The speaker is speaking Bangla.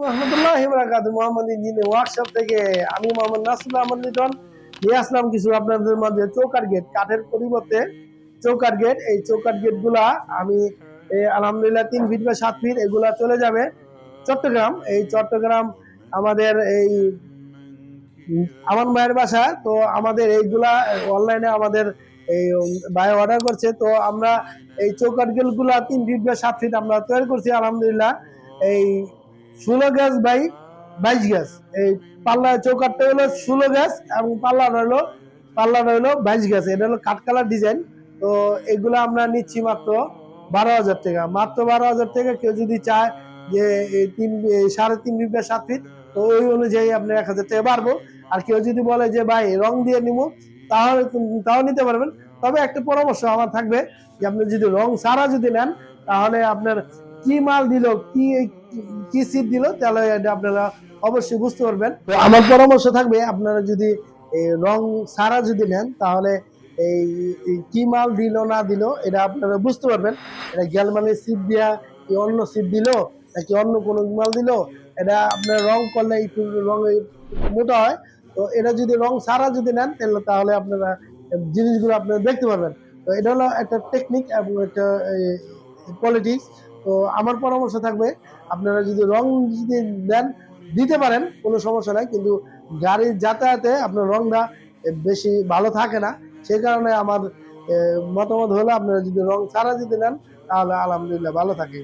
মোহাম্মদ থেকে আমি মোহাম্মদ কিছু আপনাদের চৌকার গেট কাঠের পরিবর্তে চৌকার গেট এই চৌকার গেটগুলা আমি আলহামদুলিল্লাহ তিন ফিট বা সাত ফিট এগুলা চলে যাবে। চট্টগ্রাম, এই চট্টগ্রাম আমাদের এই আমার মায়ের বাসা। তো আমাদের এইগুলা অনলাইনে আমাদের এই, ভাই অর্ডার করছে। তো আমরা এই চৌকাট গেটগুলা তিন ফিট বা সাত ফিট আমরা তৈরি করছি, আলহামদুলিল্লাহ। এই ষোলো গ্যাস বাই বাইশ গ্যাস এই পাল্লা চৌকাটটা হলো ষোলো গ্যাস এবং পাল্লা রইল পাল্লা রইল বাইশ গ্যাস এটা হলো কাঠ কালার ডিজাইন। তো এগুলো আমরা নিচ্ছি মাত্র বারো হাজার টাকা। মাত্র বারো হাজার টাকা কেউ যদি চায় যে তিন সাড়ে তিন ফিট বা সাত ফিট, তো ওই অনুযায়ী আপনি এক হাজার টাকা বাড়বো। আর কেউ যদি বলে যে, ভাই, রং দিয়ে নিবো, তাহলে তাও নিতে পারবেন। তবে একটা পরামর্শ আমার থাকবে যে, আপনি যদি রং সারা যদি নেন, তাহলে আপনার কি মাল দিল, কি কি সিট দিল, তাহলে এটা আপনারা অবশ্যই বুঝতে পারবেন। তো আমার পরামর্শ থাকবে, আপনারা যদি রং সারা যদি নেন, তাহলে এই এই কি মাল দিল, না দিল, এটা আপনারা বুঝতে পারবেন। এটা গ্যালমানের সিট দিয়া কি অন্য সিট দিল, নাকি অন্য কোনো মাল দিল, এটা আপনার রং করলে একটু রং মোটা হয়। তো এটা যদি রং সারা যদি নেন, তাহলে তাহলে আপনারা জিনিসগুলো আপনারা দেখতে পারবেন। তো এটা হলো একটা টেকনিক এবং একটা পলিটিক্স তো আমার পরামর্শ থাকবে, আপনারা যদি রং যদি দেন দিতে পারেন, কোনো সমস্যা নাই, কিন্তু গাড়ির যাতায়াতে আপনার রংটা বেশি ভালো থাকে না সেই কারণে আমার মতামত হলো আপনারা যদি রং ছাড়া যদি নেন, তাহলে আলহামদুলিল্লাহ ভালো থাকে।